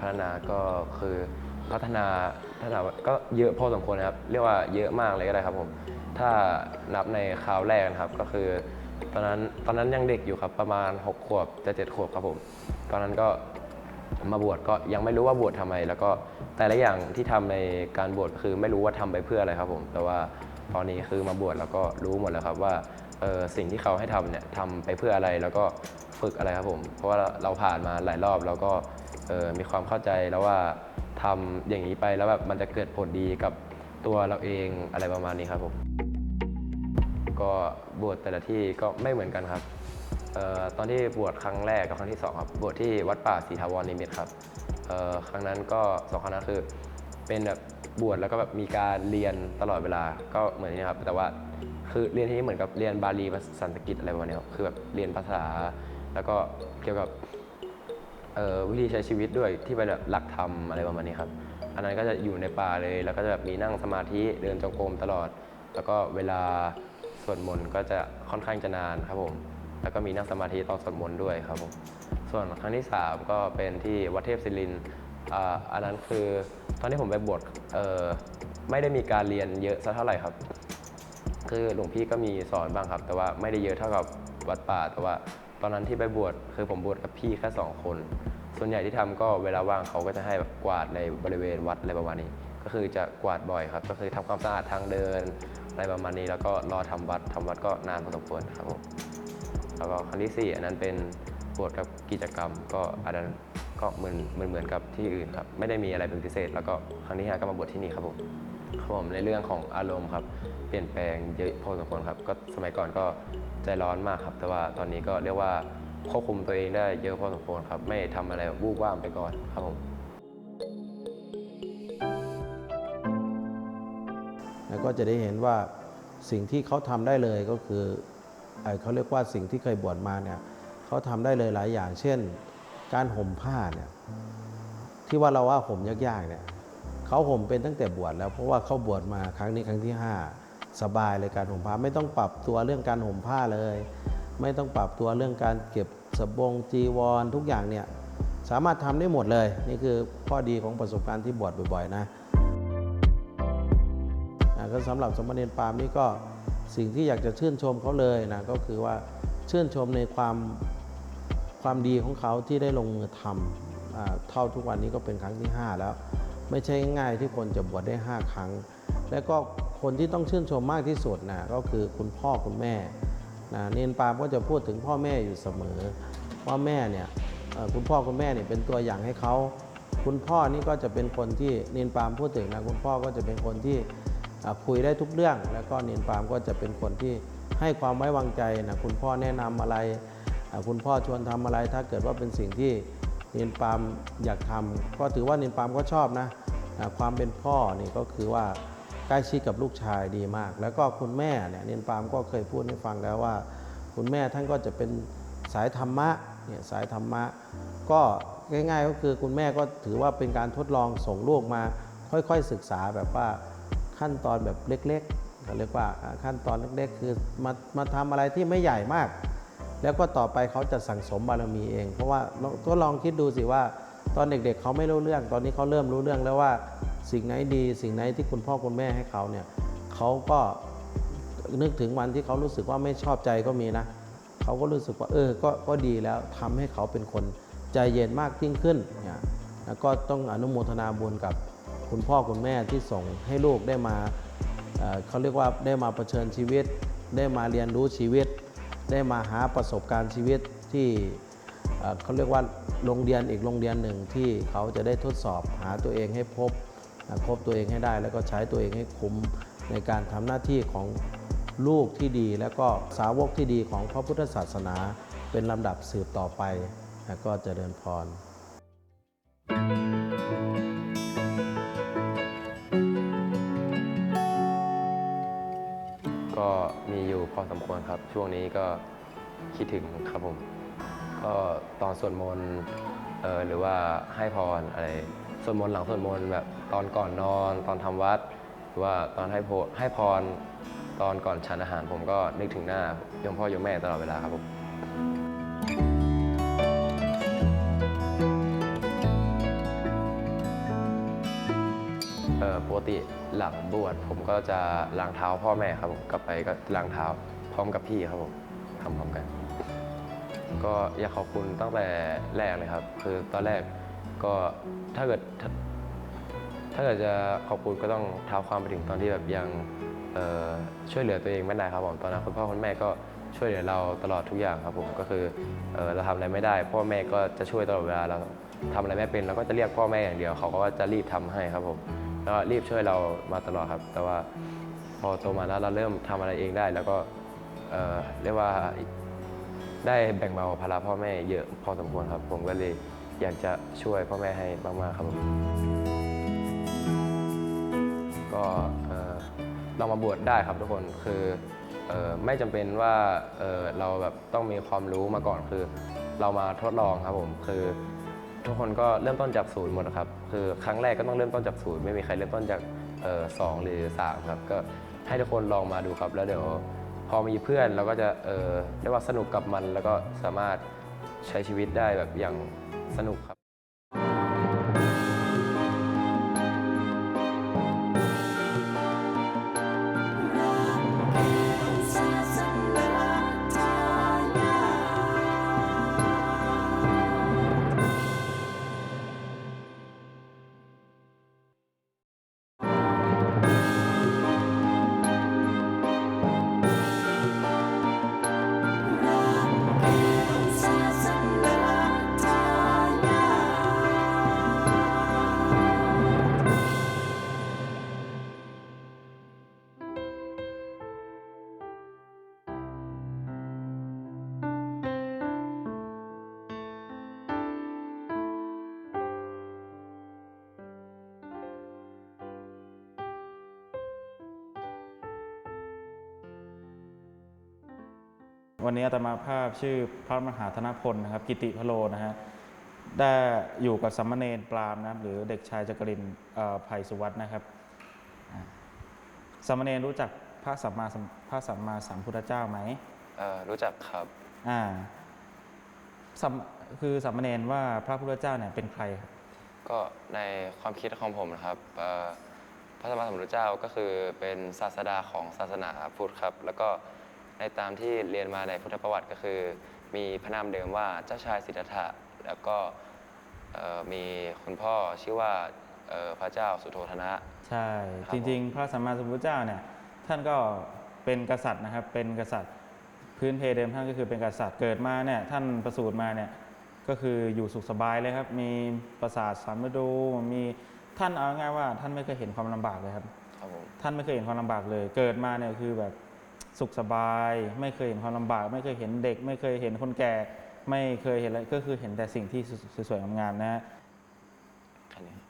พัฒนาก็คือพัฒนาพัฒนาก็เยอะพอสมควรนะครับ เรียกว่าเยอะมากเลยก็ได้ครับผม ถ้านับในคราวแรกนะครับก็คือ ตอนนั้นตอนนั้นยังเด็กอยู่ครับประมาณ 6 ขวบจะ7ขวบครับผม ตอนนั้นก็มาบวชก็ยังไม่รู้ว่าบวชทำไม แล้วก็แต่ละอย่างที่ทำในการบวชคือไม่รู้ว่าทำไปเพื่ออะไรครับผม แต่ว่าตอนนี้คือมาบวชแล้วก็รู้หมดแล้วครับว่าสิ่งที่เขาให้ทำเนี่ยทำไปเพื่ออะไรแล้วก็ฝึกอะไรครับผม เพราะว่าเราผ่านมาหลายรอบแล้วก็ มีความเข้าใจแล้วว่าทำอย่างนี้ไปแล้วแบบมันจะเกิดผลดีกับตัวเราเองอะไรประมาณนี้ครับผมก็บวชแต่ละที่ก็ไม่เหมือนกันครับเอ่อตอนที่บวชครั้งแรกกับครั้งที่สองครับบวชที่วัดป่าศรีทาวรนิมิตครับเอ่อครั้งนั้นก็สองครั้งนั้นคือเป็นแบบบวชแล้วก็แบบมีการเรียนตลอดเวลาก็เหมือนนี้ครับ แต่ว่าคือเรียนที่นี่เหมือนกับเรียนบาลีภาษาสันสกฤตอะไรประมาณนี้ครับคือแบบเรียนภาษา แล้วก็เกี่ยวกับ วิธีใช้ชีวิตด้วยที่เป็นแบบหลักธรรมอะไรประมาณนี้ครับ อันนั้นก็จะอยู่ในป่าเลย แล้วก็จะแบบมีนั่งสมาธิเดินจงกรมตลอด แล้วก็เวลาสวดมนต์ก็จะค่อนข้างจะนานครับผม แล้วก็มีนั่งสมาธิตอนสวดมนต์ด้วยครับผม ส่วนครั้งที่ 3 ก็เป็นที่วัดเทพศิรินอ,อันนั้นคือตอนที่ผมไปบวชไม่ได้มีการเรียนเยอะสักเท่าไหร่ครับ คือหลวงพี่ก็มีสอนบ้างครับ แต่ว่าไม่ได้เยอะเท่ากับวัดป่าแต่ว่า ตอนนั้นที่ไปบวชคือผมบวชกับพี่แค่สองคน ส่วนใหญ่ที่ทำก็เวลาว่างเขาก็จะให้แบบกวาดในบริเวณวัดอะไรประมาณนี้ ก็คือจะกวาดบ่อยครับ ก็คือทำความสะอาดทางเดินอะไรประมาณนี้ แล้วก็รอทำวัดทำวัดก็นานพอสมควรครับผมแล้วก็ครั้งที่ 4 อันนั้นเป็นบวชกับกิจกรรม ก็อันนั้นก็เหมือนเหมือนเหมือนกับที่อื่นครับ ไม่ได้มีอะไรเป็นพิเศษ แล้วก็ครั้งที่ห้าก็มาบวชที่นี่ครับผมครับผมในเรื่องของอารมณ์ครับ เปลี่ยนแปลงเยอะพอสมควรครับ ก็สมัยก่อนก็ ใจร้อนมากครับ แต่ว่าตอนนี้ก็เรียกว่าควบคุมตัวเองได้เยอะพอสมควรครับ ไม่ทำอะไรแบบวูบว่ามไปก่อนครับผมแล้วก็จะได้เห็นว่าสิ่งที่เขาทำได้เลยก็คือเอ่อเขาเรียกว่าสิ่งที่เคยบวชมาเนี่ยเขาทำได้เลยหลายอย่าง เช่น การห่มผ้าเนี่ยที่ว่าเราว่าห่มยากๆเนี่ยเขาห่มเป็นตั้งแต่บวชแล้วเพราะว่าเขาบวชมาครั้งนี้ครั้งที่ 5 สบายเลยการห่มผ้าไม่ต้องปรับตัวเรื่องการห่มผ้าเลย ไม่ต้องปรับตัวเรื่องการเก็บสบงจีวรทุกอย่างเนี่ยสามารถทำได้หมดเลย นี่คือข้อดีของประสบการณ์ที่บวชบ่อยๆนะก็สำหรับสมณเณรปามนี่ก็สิ่งที่อยากจะชื่นชมเขาเลยนะก็คือว่าชื่นชมในความความดีของเขาที่ได้ลงมือทำเท่าทุกวันนี้ก็เป็นครั้งที่ 5 แล้ว ไม่ใช่ง่ายที่คนจะบวชได้ 5 ครั้ง และก็คนที่ต้องชื่นชมมากที่สุดนะก็คือคุณพ่อคุณแม่นะเนนปามก็จะพูดถึงพ่อแม่อยู่เสมอว่าแม่เนี่ยคุณพ่อคุณแม่เนี่ยเป็นตัวอย่างให้เขาคุณพ่อนี่ก็จะเป็นคนที่เนนปามพูดถึงนะคุณพ่อก็จะเป็นคนที่คุยได้ทุกเรื่อง แล้วก็เนียนปามก็จะเป็นคนที่ให้ความไว้วางใจนะคุณพ่อแนะนำอะไร คุณพ่อชวนทำอะไร ถ้าเกิดว่าเป็นสิ่งที่เนียนปามอยากทำก็ถือว่าเนียนปามก็ชอบนะความเป็นพ่อนี่ก็คือว่า ใกล้ชิดกับลูกชายดีมาก แล้วก็คุณแม่เนี่ยเนียนปามก็เคยพูดให้ฟังแล้วว่า คุณแม่ท่านก็จะเป็นสายธรรมะเนี่ยสายธรรมะ ก็ง่าย ๆ ก็คือคุณแม่ก็ถือว่าเป็นการทดลองส่งลูกมาค่อยๆศึกษาแบบว่าขั้นตอนแบบเล็กๆเขาเรียกว่าอ่าขั้นตอนเล็กๆ คือมามาทำอะไรที่ไม่ใหญ่มาก แล้วก็ต่อไปเขาจะสั่งสมบารมีเอง เพราะว่าลองก็ลองคิดดูสิว่าตอนเด็กๆ เขาไม่รู้เรื่อง ตอนนี้เขาเริ่มรู้เรื่องแล้วว่า สิ่งไหนดี สิ่งไหนที่คุณพ่อคุณแม่ให้เขาเนี่ยเขาก็นึกถึงวันที่เขารู้สึกว่าไม่ชอบใจก็มีนะเขาก็รู้สึกว่าเออก็ก็ดีแล้วทำให้เขาเป็นคนใจเย็นมากยิ่งขึ้นเนี่ยแล้วก็ต้องอนุโมทนาบุญกับคุณพ่อคุณแม่ที่ส่งให้ลูกได้มาเเขาเรียกว่าได้มาเผชิญชีวิต ได้มาเรียนรู้ชีวิต ได้มาหาประสบการณ์ชีวิตที่เเขาเรียกว่าโรงเรียนอีกโรงเรียนหนึ่งที่เขาจะได้ทดสอบหาตัวเองให้พบ พบตัวเองให้ได้ แล้วก็ใช้ตัวเองให้คุ้มในการทำหน้าที่ของลูกที่ดี และก็สาวกที่ดีของพระพุทธศาสนา เป็นลำดับสืบต่อไปนะก็เจริญพร ก็มีอยู่พอสมควรครับ ช่วงนี้ก็คิดถึงครับผม ก็ตอนสวดมนต์หรือว่าให้พรอะไร วดมนต์หลังสวดมนต์แบบตอนก่อนนอน ตอนทำวัดหรือว่าตอนให้โพให้พรตอนก่อนฉันอาหาร ผมก็นึกถึงหน้ายมพ่อยมแม่ตลอดเวลาครับผมปกติหลังบวชผมก็จะล้างเท้าพ่อแม่ครับผมกลับไปก็ล้างเท้าพร้อมกับพี่ครับผมทำพร้อมกัน ก็อยากขอบคุณตั้งแต่แรกเลยครับ คือตอนแรก ก็ถ้าเกิดถ้าถ้าเกิดจะขอบคุณก็ต้องเท้าความไปถึงตอนที่แบบยังช่วยเหลือตัวเองไม่ได้ครับผมตอนนั้นคุณพ่อคุณแม่ก็ช่วยเหลือเราตลอดทุกอย่างครับผมก็คือเออเราทำอะไรไม่ได้ พ่อแม่ก็จะช่วยตลอดเวลาเราทำอะไรไม่เป็นเราก็จะเรียกพ่อแม่อย่างเดียว เขาก็จะรีบทำให้ครับผมแล้วรีบช่วยเรามาตลอดครับ แต่ว่าพอโตมาแล้วเราเริ่มทำอะไรเองได้ แล้วก็เเรียกว่าได้แบ่งเบาภาระพ่อแม่เยอะพอสมควรครับ ผมก็เลย อยากจะช่วยพ่อแม่ให้มาก ๆ ครับผมก็เอ่อลองมาบวชได้ครับทุกคนคืออไม่จำเป็นว่าเเราแบบต้องมีความรู้มาก่อนคือ เรามาทดลองครับผมคือทุกคนก็เริ่มต้นจากศูนย์หมดครับคือครั้งแรกก็ต้องเริ่มต้นจากศูนย์ไม่มีใครเริ่มต้นจากออสองหรือสามครับก็ให้ทุกคนลองมาดูครับ แล้วเดี๋ยวพอมีเพื่อนเราก็จะเรียกว่าสนุกกับมัน แล้วก็สามารถใช้ชีวิตได้แบบอย่าง สนุกครับ วันนี้อาตมาภาพชื่อพระมหาธนพลนะครับ กิติพโลนะฮะได้อยู่กับสัมมาเนรปรามนะครับหรือเด็กชายจักรินทร์เอ่อไผ่สุวัฒน์นะครับอ่าสัมมาเนรรู้จักพระสัมมาสัมพระสัมมาสัมพุทธเจ้าไหมเอ่อรู้จักครับอ่าสัมคือสัมมาเนรว่าพระพุทธเจ้าเนี่ยเป็นใครครับก็ในความคิดของผมนะครับเอ่อพระสัมมาสัมพุทธเจ้าก็คือเป็นศาสดาของศาสนาพุทธครับ แล้วก็ ในตามที่เรียนมาในพุทธประวัติก็คือ มีพระนามเดิมว่าเจ้าชายสิทธัตถะแล้วก็เอ่อมีคุณพ่อชื่อว่าเอ่อพระเจ้าสุโธทนะ ใช่ครับจริง ๆ พระสัมมาสัมพุทธเจ้าเนี่ยท่านก็เป็นกษัตริย์นะครับเป็นกษัตริย์พื้นเพเดิมท่านก็คือเป็นกษัตริย์เกิดมาเนี่ยท่านประสูติมาเนี่ยก็คืออยู่สุขสบายเลยครับ มีปราสาทสามฤดูมีท่านเอาง่ายๆว่าท่านไม่เคยเห็นความลำบากเลยครับครับผมท่านไม่เคยเห็นความลำบากเลย เกิดมาเนี่ยคือแบบ สุขสบาย ไม่เคยเห็นความลำบาก ไม่เคยเห็นเด็ก ไม่เคยเห็นคนแก่ ไม่เคยเห็นอะไรก็คือเห็นแต่สิ่งที่สวยๆงามๆนะฮะแค่นี้ครับ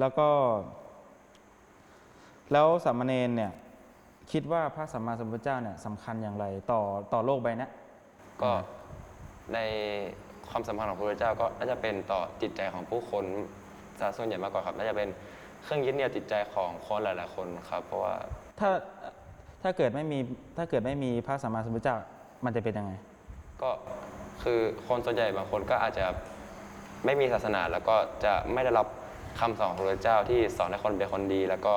แล้วก็ แล้วสามเณรเนี่ยคิดว่าพระสัมมาสัมพุทธเจ้าเนี่ยสำคัญอย่างไรต่อต่อโลกใบเนี้ยก็ในความสัมพันธ์ของพระพุทธเจ้าก็น่าจะเป็นต่อจิตใจของผู้คนซะส่วนใหญ่มากกว่าครับน่าจะเป็นเครื่องยึดเหนี่ยวจิตใจของคนหลาย ๆ คนครับ เพราะว่าถ้า ถ้าเกิดไม่มีถ้าเกิดไม่มีพระสัมมาสัมพุทธเจ้ามันจะเป็นยังไง ก็คือคนส่วนใหญ่บางคนก็อาจจะไม่มีศาสนาแล้วก็จะไม่ได้รับคำสอนของพระพุทธเจ้าที่สอนให้คนเป็นคนดี แล้วก็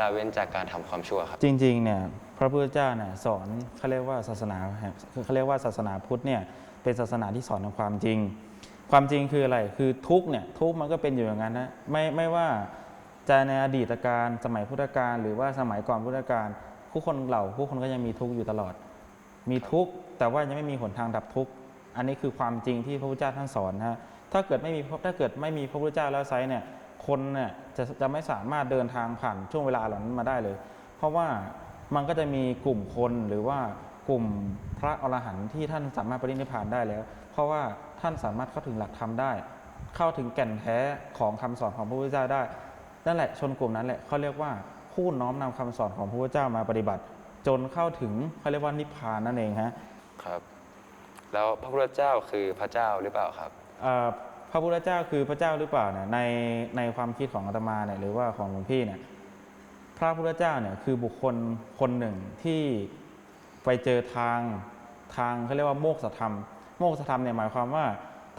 ละเว้นจากการทำความชั่วครับ จริงๆเนี่ยพระพุทธเจ้าเนี่ยสอนเขาเรียกว่าศาสนาคือเขาเรียกว่าศาสนาพุทธเนี่ยเป็นศาสนาที่สอนในความจริง ความจริงคืออะไรคือทุกข์เนี่ยทุกข์มันก็เป็นอยู่อย่างนั้นนะไม่ไม่ว่าจะในอดีตการสมัยพุทธกาลหรือว่าสมัยก่อนพุทธกาล ผู้คนเหล่าผู้คนก็ยังมีทุกข์อยู่ตลอด มีทุกข์แต่ว่ายังไม่มีหนทางดับทุกข์อันนี้คือความจริงที่พระพุทธเจ้าท่านสอนนะฮะถ้าเกิดไม่มีถ้าเกิดไม่มีพระพุทธเจ้าแล้วไซส์เนี่ยคนเนี่ยจะจะไม่สามารถเดินทางผ่านช่วงเวลาเหล่านั้นมาได้เลย เพราะว่ามันก็จะมีกลุ่มคนหรือว่ากลุ่มพระอรหันต์ที่ท่านสามารถปรินิพพานได้แล้ว เพราะว่าท่านสามารถเข้าถึงหลักธรรมได้ เข้าถึงแก่นแท้ของคำสอนของพระพุทธเจ้าได้ นั่นแหละชนกลุ่มนั้นแหละเขาเรียกว่า ผู้น้อมนำคำสอนของพระพุทธเจ้ามาปฏิบัติ จนเข้าถึงเขาเรียกว่านิพพานนั่นเองฮะครับ แล้วพระพุทธเจ้าคือพระเจ้าหรือเปล่าครับเอ่อพระพุทธเจ้าคือพระเจ้าหรือเปล่าเนี่ยในในความคิดของอาตมาเนี่ยหรือว่าของหลวงพี่เนี่ยพระพุทธเจ้าเนี่ยคือบุคคลคนหนึ่งที่ไปเจอทางทางเขาเรียกว่าโมกษธรรม โมกษธรรมเนี่ยหมายความว่า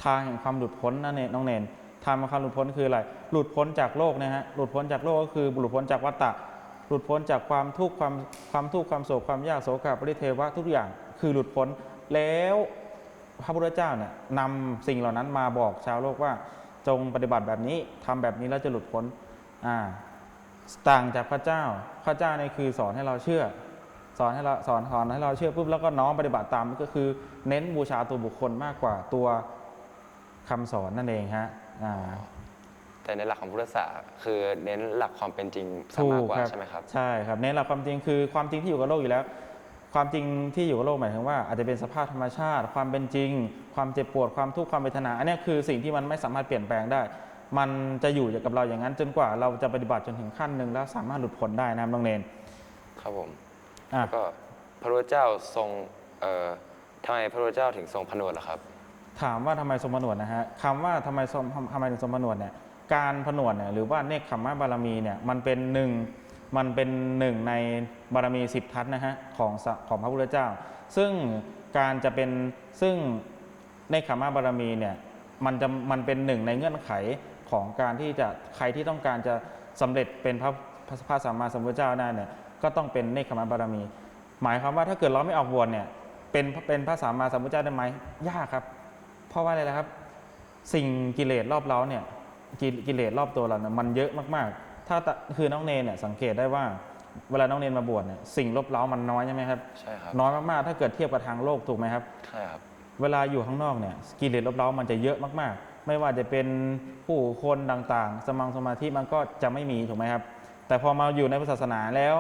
ทางแห่งความหลุดพ้นนั่นเองน้องเนนทางแห่งความหลุดพ้นคืออะไรหลุดพ้นจากโลกนะฮะหลุดพ้นจากโลกก็คือหลุดพ้นจากวัฏฏะ หลุดพ้นจากความทุกข์ความความทุกข์ความโศกความยากโศกปริเทวะทุกอย่างคือหลุดพ้นแล้วพระพุทธเจ้าเนี่ยนำสิ่งเหล่านั้นมาบอกชาวโลกว่าจงปฏิบัติแบบนี้ทำแบบนี้แล้วจะหลุดพ้นอ่าต่างจากพระเจ้าพระเจ้าเนี่ยคือสอนให้เราเชื่อ สอนให้เราสอนสอนให้เราเชื่อปุ๊บแล้วก็น้อมปฏิบัติตามก็คือ เน้นบูชาตัวบุคคลมากกว่าตัวคำสอนนั่นเองฮะอ่า แต่ในหลักของพุทธศาสนาคือเน้นหลักความเป็นจริงซะถูมากกกว่าครับใช่ไหมครับ ใช่ครับเน้นหลักความจริงคือความจริงที่อยู่กับโลกอยู่แล้ว ความจริงที่อยู่กับโลกหมายถึงว่าอาจจะเป็นสภาพธรรมชาติ ความเป็นจริง ความเจ็บปวดความทุกข์ความเวทนาอันเนี้ยคือสิ่งที่มันไม่สามารถเปลี่ยนแปลงได้ มันจะอยู่กับเราอย่างนั้น จนกว่าเราจะปฏิบัติจนถึงขั้นหนึ่งแล้วสามารถหลุดพ้นได้นะครับน้องเนนครับผม อะแล้วก็พระพุทธเจ้าทรงเอ่อทำไมพระพุทธเจ้าถึงทรงผนวดล่ะครับ ถามว่าทำไมทรงผนวดนะฮะคำว่าทำไมทรงทำไมถึงทรงผนวดเนี่ย การผนวดเนี่ยหรือว่าเนคขมมะบารมีเนี่ยมันเป็นหนึ่งมันเป็นหนึ่งในบารมีสิบทัศนะฮะของของพระพุทธเจ้า ซึ่งการจะเป็นซึ่งเนคขมมะบารมีเนี่ยมันจะมันเป็นหนึ่งในเงื่อนไขของการที่จะใครที่ต้องการจะสำเร็จเป็นพระพระพระสัมมาสัมพุทธเจ้าได้เนี่ยก็ต้องเป็นเนคขมมะบารมี หมายความว่าถ้าเกิดเราไม่ออกบวชเนี่ยเป็นเป็นพระสัมมาสัมพุทธเจ้าได้ไหมยากครับ เพราะว่าอะไรล่ะครับ สิ่งกิเลสรอบเราเนี่ย กิกิเลสรอบตัวเราเนี่ยมันเยอะมากๆ ถ้าตะคือน้องเนนเนี่ยสังเกตได้ว่าเวลาน้องเนนมาบวชเนี่ยสิ่งลบเล้ามันน้อยใช่ไหมครับใช่ครับน้อยมากๆถ้าเกิดเทียบกับทางโลกถูกไหมครับใช่ครับเวลาอยู่ข้างนอกเนี่ยกิเลสลบเล้ามันจะเยอะมากๆ ไม่ว่าจะเป็นผู้คนต่างๆ สมังสมาธิมันก็จะไม่มีถูกไหมครับ แต่พอมาอยู่ในพุทธศาสนาแล้ว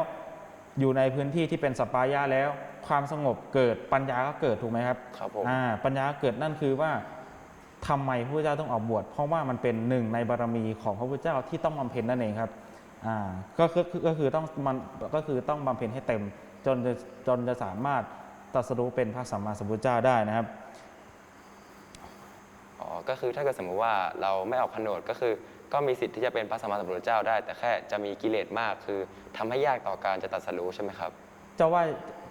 อยู่ในพื้นที่ที่เป็นสัปปายะแล้ว ความสงบเกิดปัญญาก็เกิดถูกไหมครับครับผมอ่าปัญญาเกิดนั่นคือว่า ทำไมพระพุทธเจ้าต้องออกบวช เพราะว่ามันเป็นหนึ่งในบารมีของพระพุทธเจ้าที่ต้องบำเพ็ญนั่นเองครับอ่าก็คือก็คือก็คือต้องมันก็คือต้องบำเพ็ญให้เต็มจนจะจนจะสามารถตรัสรู้เป็นพระสัมมาสัมพุทธเจ้าได้นะครับอ๋อก็คือถ้าเกิดสมมติว่าเราไม่ออกผนวดก็คือ ก็มีสิทธิ์ที่จะเป็นพระสัมมาสัมพุทธเจ้าได้ แต่แค่จะมีกิเลสมากคือทำให้ยากต่อการจะตรัสรู้ใช่ไหมครับจะว่า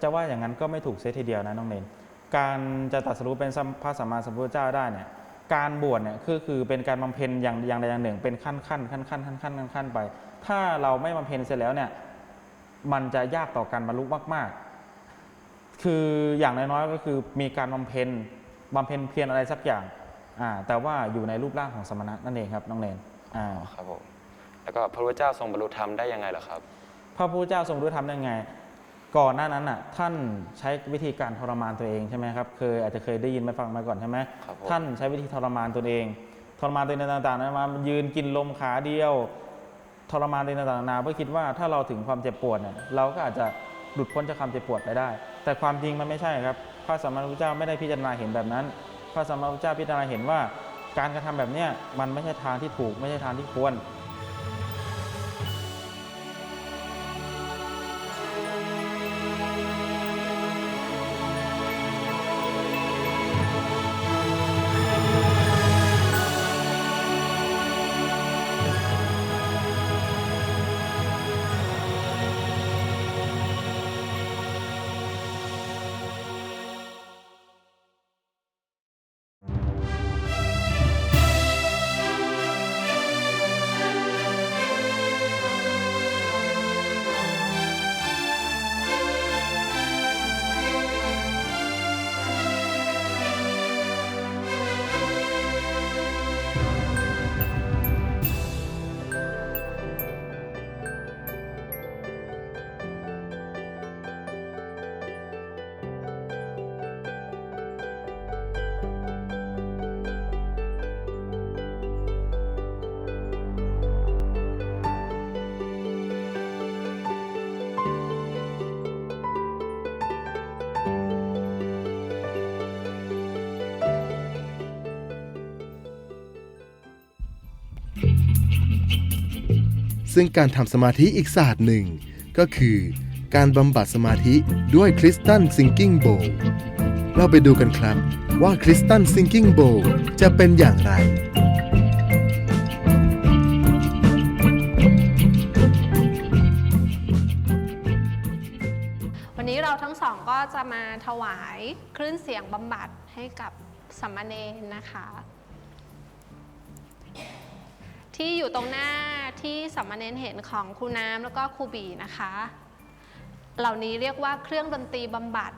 จะว่าอย่างนั้นก็ไม่ถูกเสียทีเดียวนะน้องเนนการจะตรัสรู้เป็นสัมพระสัมมาสัมพุทธเจ้าได้เนี่ย การบวชเนี่ยคือคือเป็นการบำเพ็ญอย่างอย่างใดอย่างหนึ่ง เป็นขั้นขั้นขั้นขั้นขั้นขั้นขั้นขั้นไป ถ้าเราไม่บำเพ็ญเสร็จแล้วเนี่ยมันจะยากต่อการบรรลุมาก ๆ คืออย่างน้อยๆก็คือมีการบำเพ็ญบำเพ็ญเพียรอะไรสักอย่างอ่าแต่ว่าอยู่ในรูปร่างของสมณะนั่นเองครับน้องเนนอ่าอ๋อครับผมแล้วก็พระพุทธเจ้าทรงบรรลุธรรมได้ยังไงเหรอครับ พระพุทธเจ้าทรงรู้ทำได้ไง ก่อนหน้านั้นน่ะท่านใช้วิธีการทรมานตัวเองใช่ไหมครับเคยอาจจะเคยได้ยินมาฟังมาก่อนใช่ไหมครับผม ท่านใช้วิธีทรมานตัวเอง ทรมานตัวเองต่างๆนานามายืนกินลมขาเดียว ทรมานตัวเองต่างๆนานาเพื่อคิดว่าถ้าเราถึงความเจ็บปวดเนี่ยเราก็อาจจะหลุดพ้นจากความเจ็บปวดไปได้ แต่ความจริงมันไม่ใช่ครับพระสัมมาสัมพุทธเจ้าไม่ได้พิจารณาเห็นแบบนั้น พระสัมมาสัมพุทธเจ้าพิจารณาเห็นว่า การกระทำแบบเนี้ยมันไม่ใช่ทางที่ถูกไม่ใช่ทางที่ควร ซึ่งการทำสมาธิอีกศาสตร์หนึ่ง ก็คือการบำบัดสมาธิด้วยคริสตัลซิงกิ้งโบเราไปดูกันครับว่าคริสตัลซิงกิ้งโบจะเป็นอย่างไรวันนี้เราทั้งสองก็จะมาถวายคลื่นเสียงบำบัดให้กับสัมมาเนรนะคะ ที่อยู่ตรงหน้าที่สามเนรเห็นของครูน้ำแล้วก็ครูบีนะคะ เหล่านี้เรียกว่าเครื่องดนตรีบำบัด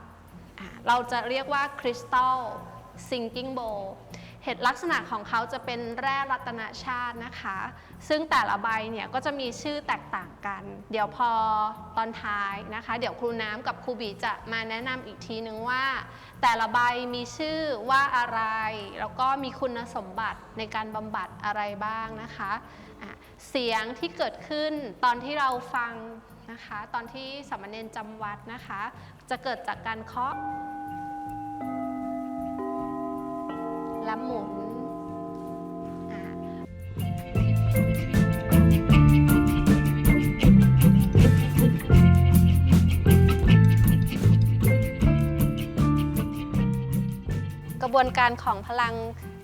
เราจะเรียกว่าคริสตัลซิงกิ้งโบ เหตุลักษณะของเขาจะเป็นแร่รัตนชาตินะคะ ซึ่งแต่ละใบเนี่ยก็จะมีชื่อแตกต่างกัน เดี๋ยวพอตอนท้ายนะคะ เดี๋ยวครูน้ำกับครูบีจะมาแนะนำอีกทีนึงว่า แต่ละใบมีชื่อว่าอะไร แล้วก็มีคุณสมบัติในการบำบัดอะไรบ้างนะคะะเสียงที่เกิดขึ้นตอนที่เราฟังนะคะ ตอนที่สามเณรจำวัดนะคะ จะเกิดจากการเคาะ ละหมุนกระบวนการของพลัง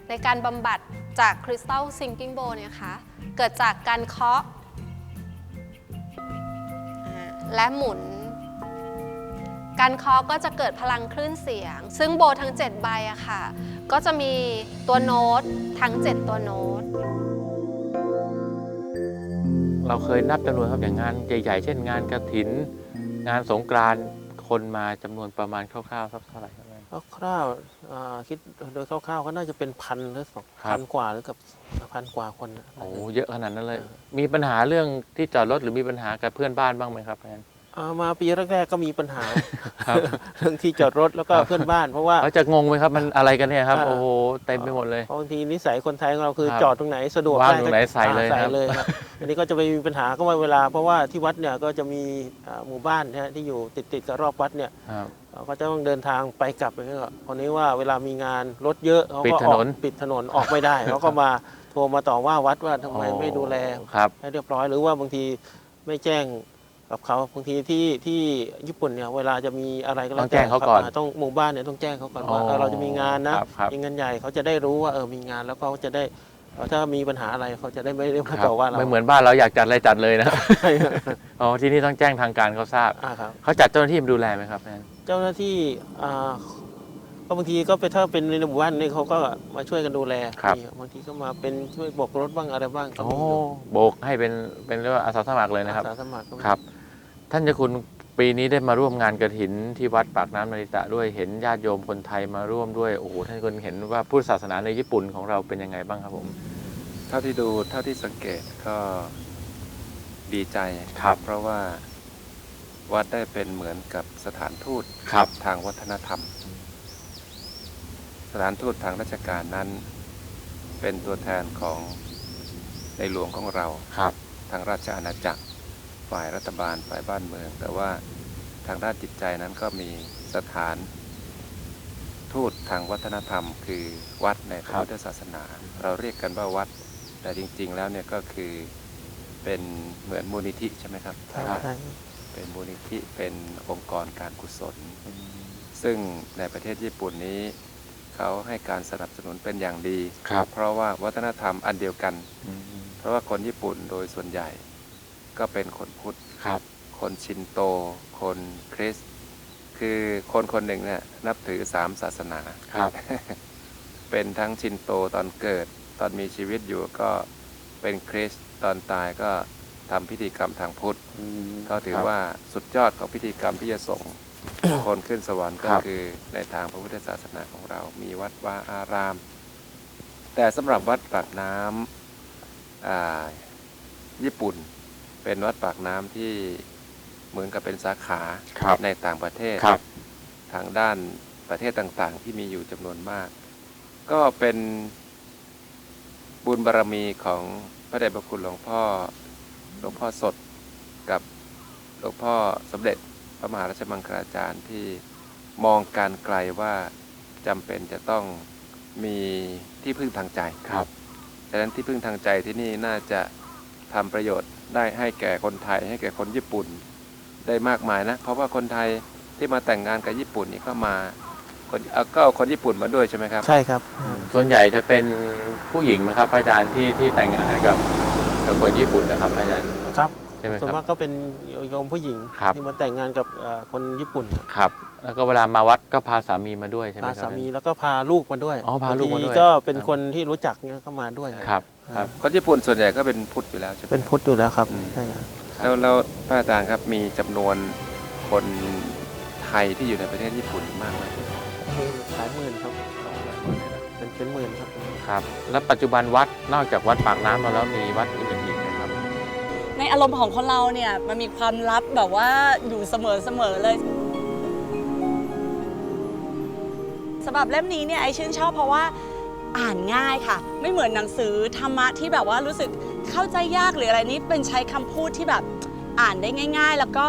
ในการบำบัดจากคริสตัลซิงกิ้งโบเนี่ยคะเกิดจากการเคาะและหมุน การเคาะก็จะเกิดพลังคลื่นเสียง ซึ่งโบทั้ง 7 ใบอะค่ะ ก็จะมีตัวโน้ตทั้ง 7 ตัวโน้ต เราเคยนับจำนวนครับอย่างงานใหญ่ ๆ เช่นงานกระถิน งานสงกรานต์คนมาจำนวนประมาณคร่าวๆสักเท่าไหร่ครับแม่ คร่าวๆอ่าคิดโดยคร่าวๆก็น่าจะเป็นพันหรือสองครับ พันกว่าหรือกับพันกว่าคนนะ โอ้เยอะขนาดนั้นเลย มีปัญหาเรื่องที่จอดรถหรือมีปัญหากับเพื่อนบ้านบ้างไหมครับแอน อ่ามาปีแรกๆก็มีปัญหาครับ เรื่องที่จอดรถแล้วก็ครับเพื่อนบ้านเพราะว่า เขาจะงงไหมครับมันอะไรกันเนี่ยครับ อ่า โอ้โหเต็มไปหมดเลย เพราะบางทีนิสัยคนไทยของเราคือครับจอดตรงไหนสะดวกวางด้ตรงไหนก็ใส่เลยอ่าครับ เลยครับอันนี้ก็จะไปมีปัญหาก็ว่าเวลา เพราะว่าที่วัดเนี่ยก็จะมีอ่าหมู่บ้านนะฮะที่อยู่ติดติดๆกับรอบวัดเนี่ยครับ เราก็จะต้องเดินทางไปกลับไปก็คนนี้ว่าเวลามีงานรถเยอะเขาปิดก็ถออนกน ปิดถนนออกไม่ได้เขาก็มาโทรมาต่อว่าวัดว่าทำไมไม่ดูแล ครับ ให้เรียบร้อยหรือว่าบางทีไม่แจ้ง กับเขาบางทีที่ที่ญี่ปุ่นเนี่ยเวลาจะมีอะไรก็แล้วต้องแจ้งเขาก่อนครับต้องหมู่บ้านเนี่ยต้องแจ้งเขาก่อนว่าอ๋อเออเราจะมีงานนะครับครับมีงานใหญ่เขาจะได้รู้ว่าเออมีงานแล้วเขาจะได้เอ่อถ้ามีปัญหาอะไรเขาจะได้ไม่ได้ครัมาบต่อว่าเราไม่เหมือนบ้านเราอยากจัดอะไรจัดเลยนะ ใช่ครับอ๋อที่นี่ต้องแจ้งทางการเขาทราบ อ่าครับ เขาจัดเจ้าหน้าที่มาดูแลไหมครับแอนเจ้าหน้าที่อ่าก็บางทีก็เป็นถ้าเป็นในหมู่บ้านนี่เขาก็มาช่วยกันดูแลมีบางทีก็มาเป็นช่วยโบกรถบ้างอะไรบ้างก็โอ้มีอยู่โบกให้เป็นเป็นเรียกว่าอาสาสมัครเลยนะครับ อาสาสมัครก็มีครับ ท่านเจ้าคุณปีนี้ได้มาร่วมงานกระถินที่วัดปากน้ำนาริตะด้วยเห็นญาติโยมคนไทยมาร่วมด้วยโอ้โหท่านคุณเห็นว่าพุทธศาสนาในญี่ปุ่นของเราเป็นยังไงบ้างครับผม เท่าที่ดูเท่าที่สังเกตก็ดีใจครับ เพราะว่าวัดได้เป็นเหมือนกับสถานทูตครับทางวัฒนธรรม สถานทูตทางราชการนั้น เป็นตัวแทนของในหลวงของเราครับทางราชอาณาจักร ฝ่ายรัฐบาลฝ่ายบ้านเมือง แต่ว่าทางด้านจิตใจนั้นก็มีสถาน ทูตทางวัฒนธรรม คือวัดในพระครับพุทธศาสนา เราเรียกกันว่าวัด แต่จริง ๆ แล้วเนี่ยก็คือเป็นเหมือนมูลนิธิใช่ไหมครับครับใช่เป็นมูลนิธิเป็นองค์กรการกุศล ซึ่งในประเทศญี่ปุ่นนี้เขาให้การสนับสนุนเป็นอย่างดีครับเพราะว่าวัฒนธรรมอันเดียวกันอืมเพราะว่าคนญี่ปุ่นโดยส่วนใหญ่ ก็เป็นคนพุทธครับ คนชินโต คนคริสต์คือคนคนหนึ่งเนี่ยนับถือสามศาสนาครับ เป็นทั้งชินโตตอนเกิด ตอนมีชีวิตอยู่ก็เป็นคริสต์ตอนตายก็ทำพิธีกรรมทางพุทธก็ถือว่าสุดยอดของพิธีกรรมที่จะส่งคนขึ้นสวรรค์ก็ครับคือในทางพระพุทธศาสนาของเรา มีวัดวาอาราม แต่สำหรับวัดปากน้ำอ่าญี่ปุ่น เป็นวัดปากน้ำที่เหมือนกับเป็นสาขาครับในต่างประเทศครับทางด้านประเทศต่างๆ ที่มีอยู่จำนวนมาก ก็เป็นบุญบารรมีของพระเดชพระคุณหลวงพ่อหลวงพ่อสดกับหลวงพ่อสมเด็จพระมหาราชมังคลาจารย์ที่มองการไกลว่าจำเป็นจะต้องมีที่พึ่งทางใจครับ ฉะนั้นที่พึ่งทางใจที่นี่น่าจะทำประโยชน์ ได้ให้แก่คนไทย ให้แก่คนญี่ปุ่นได้มากมายนะ เพราะว่าคนไทยที่มาแต่งงานกับญี่ปุ่นนี่ก็มาคนเอาก็เอาคนญี่ปุ่นมาด้วยใช่ไหมครับ ใช่ครับ ส่วนใหญ่จะเป็นผู้หญิงนะครับอาจารย์ที่ที่แต่งงานกับกับคนญี่ปุ่นนะครับอาจารย์ ครับ ใช่ไหมส่วนคมารักบก็เป็นโยมผู้หญิงครับ ที่มาแต่งงานกับเอ่อคนญี่ปุ่นครับ แล้วก็เวลามาวัดก็พาสามีมาด้วยใช่ไหมพาครับ สามีแล้วก็พาลูกมาด้วยอ๋อพาลูกมาด้วย บงทีก็เป็นครับคนที่รู้จักเนี่ยก็มาด้วยครับครับ คนญี่ปุ่นส่วนใหญ่ก็เป็นพุทธอยู่แล้วใช่ไหม เป็นพุทธอยู่แล้วครับอืม ใช่ครับ แล้วแล้วพระอาจารย์ครับมีจำนวนคนไทยที่อยู่ในประเทศญี่ปุ่นมากไหมหลายหมื่นครับ เป็นเป็นหมื่นครับ ครับ แล้วปัจจุบันวัดนอกจากวัดปากน้ำมาแล้วมีวัดอื่นอีกไหมครับ ในอารมณ์ของคนเราเนี่ยมันมีความลับแบบว่าอยู่เสมอเสมอเลยสำหรับเล่มนี้เนี่ยไอชื่นชอบเพราะว่าอ่านง่ายค่ะ ไม่เหมือนหนังสือธรรมะที่แบบว่ารู้สึกเข้าใจยากหรืออะไรนี้เป็นใช้คำพูดที่แบบอ่านได้ง่าย ๆ แล้วก็